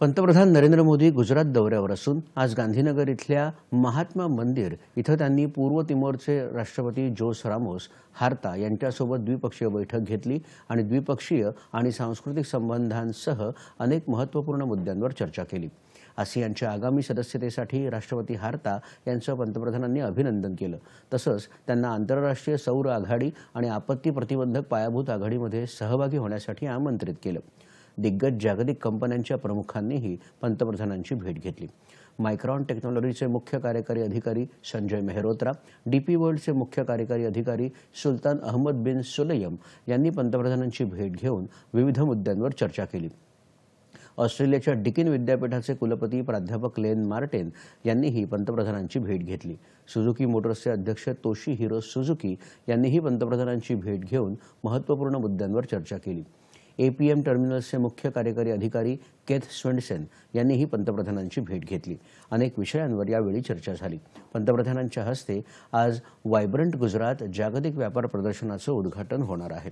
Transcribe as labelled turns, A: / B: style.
A: पंतप्रधान नरेंद्र मोदी गुजरात दौऱ्यावर असून आज गांधीनगर इथल्या महात्मा मंदिर इथं त्यांनी पूर्व तिमोरचे राष्ट्रपती जोस रामोस हार्ता यांच्यासोबत द्विपक्षीय बैठक घेतली आणि द्विपक्षीय आणि सांस्कृतिक संबंधांसह अनेक महत्त्वपूर्ण मुद्द्यांवर चर्चा केली. आसियानच्या आगामी सदस्यतेसाठी राष्ट्रपती हार्ता यांचं पंतप्रधानांनी अभिनंदन केलं. तसंच त्यांना आंतरराष्ट्रीय सौर आघाडी आणि आपत्ती प्रतिबंधक पायाभूत आघाडीमध्ये सहभागी होण्यासाठी आमंत्रित केलं. दिग्गज जागतिक कंपन्यांच्या प्रमुखांनीही पंतप्रधानांची भेट घेतली. मायक्रॉन टेक्नॉलॉजीचे मुख्य कार्यकारी अधिकारी संजय मेहरोत्रा डीपी वर्ल्डचे मुख्य कार्यकारी अधिकारी सुलतान अहमद बिन सुलयम यांनी पंतप्रधानांची भेट घेऊन विविध मुद्द्यांवर चर्चा केली. ऑस्ट्रेलियाच्या डिकिन विद्यापीठाचे कुलपती प्राध्यापक लेन मार्टेन यांनीही पंतप्रधानांची भेट घेतली. सुझुकी मोटर्सचे अध्यक्ष तोशी हिरो सुझुकी यांनीही पंतप्रधानांची भेट घेऊन महत्त्वपूर्ण मुद्द्यांवर चर्चा केली. एपीएम टर्मिनल्सचे मुख्य कार्यकारी अधिकारी केथ स्वेंडसेन यांनीही पंतप्रधानांची भेट घेतली. अनेक विषयांवर यावेळी चर्चा झाली. पंतप्रधानांच्या हस्ते आज वायब्रंट गुजरात जागतिक व्यापार प्रदर्शनाचं उद्घाटन होणार आहे.